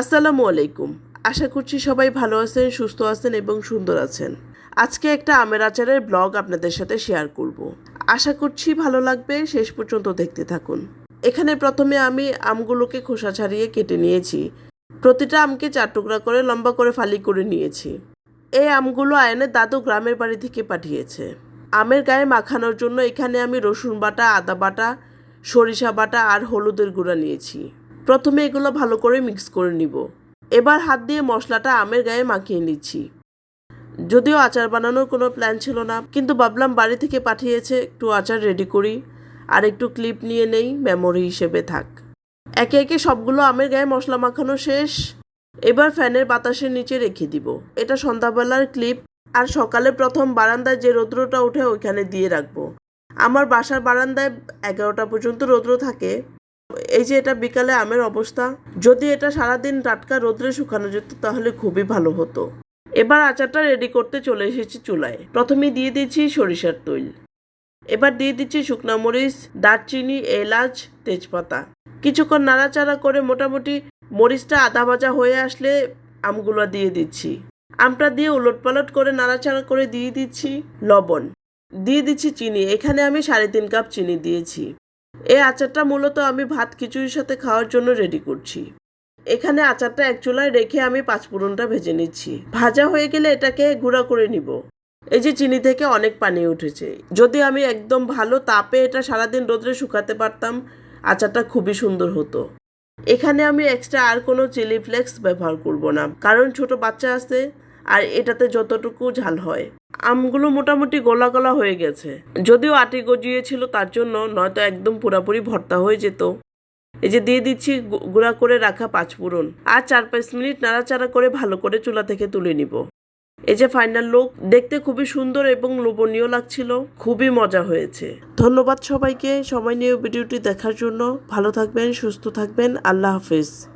আসসালামু আলাইকুম। আশা করছি সবাই ভালো আছেন, সুস্থ আছেন এবং সুন্দর আছেন। আজকে একটা আমের আচারের ব্লগ আপনাদের সাথে শেয়ার করব। আশা করছি ভালো লাগবে, শেষ পর্যন্ত দেখতে থাকুন। এখানে প্রথমে আমি আমগুলোকে খোসা ছাড়িয়ে কেটে নিয়েছি। প্রতিটা আমকে চার টুকরা করে লম্বা করে ফালি করে নিয়েছি। এই আমগুলো আয়নের দাদু গ্রামের বাড়ি থেকে পাঠিয়েছে। আমের গায়ে মাখানোর জন্য এখানে আমি রসুন বাটা, আদা বাটা, সরিষা বাটা আর হলুদের গুঁড়া নিয়েছি। প্রথমে এগুলো ভালো করে মিক্স করে নিব। এবার হাত দিয়ে মশলাটা আমের গায়ে মাখিয়ে নিচ্ছি। যদিও আচার বানানোর কোনো প্ল্যান ছিল না, কিন্তু ভাবলাম বাড়ি থেকে পাঠিয়েছে, একটু আচার রেডি করি। আর একটু ক্লিপ নিয়ে নেই, মেমোরি হিসেবে থাক। একে একে সবগুলো আমের গায়ে মশলা মাখানো শেষ। এবার ফ্যানের বাতাসের নিচে রেখে দিব। এটা সন্ধ্যাবেলার ক্লিপ। আর সকালে প্রথম বারান্দায় যে রৌদ্রটা ওঠে, ওইখানে দিয়ে রাখব। আমার বাসার বারান্দায় এগারোটা পর্যন্ত রৌদ্র থাকে। এই যে এটা বিকালে আমের অবস্থা, যদি এটা সারাদিন টাটকা রোদ্রে শুকানো যেত তাহলে খুবই ভালো হতো। এবার আচারটা রেডি করতে চলে এসেছি চুলায়। প্রথমে দিয়ে দিচ্ছি সরিষার তৈল। এবার দিয়ে দিচ্ছি শুকনা মরিচ, দারচিনি, এলাচ, তেজপাতা। কিছুক্ষণ নাড়াচাড়া করে মোটামুটি মরিচটা আদা ভাজা হয়ে আসলে আমগুলো দিয়ে দিচ্ছি। আমটা দিয়ে উলটপালট করে নাড়াচাড়া করে দিয়ে দিচ্ছি লবণ। দিয়ে দিচ্ছি চিনি। এখানে আমি সাড়ে তিন কাপ চিনি দিয়েছি। এই আচারটা মূলত আমি ভাত খিচুড়ির সাথে খাওয়ার জন্য রেডি করছি। এখানে আচারটা এক চুলায় রেখে আমি পাঁচফোড়নটা ভেজে নিচ্ছি। ভাজা হয়ে গেলে এটাকে গুঁড়া করে নিব। এই যে চিনি থেকে অনেক পানি উঠেছে। যদি আমি একদম ভালো তাপে এটা সারাদিন রোদ্রে শুকাতে পারতাম, আচারটা খুবই সুন্দর হতো। এখানে আমি এক্সট্রা আর কোনো চিলি ফ্লেক্স ব্যবহার করব না। কারণ ছোট বাচ্চা আছে আর এটাতে যতটুকু ঝাল হয়। আমগুলো মোটামুটি গোলা গোলা হয়ে গেছে। যদিও আটি গজিয়েছিল, তার জন্য নয়তো একদম পুরাপুরি ভর্তা হয়ে যেত। এই যে দিয়ে দিচ্ছি গুঁড়া করে রাখা পাঁচ পাঁচফোড়ন আর চার পাঁচ মিনিট নাড়াচাড়া করে ভালো করে চুলা থেকে তুলে নিব। এই যে ফাইনাল লুক দেখতে খুবই সুন্দর এবং লোভনীয় লাগছিল। খুবই মজা হয়েছে। ধন্যবাদ সবাইকে। সময় নিয়ে ভিডিওটি দেখার জন্য ভালো থাকবেন, সুস্থ থাকবেন। আল্লাহ হাফেজ।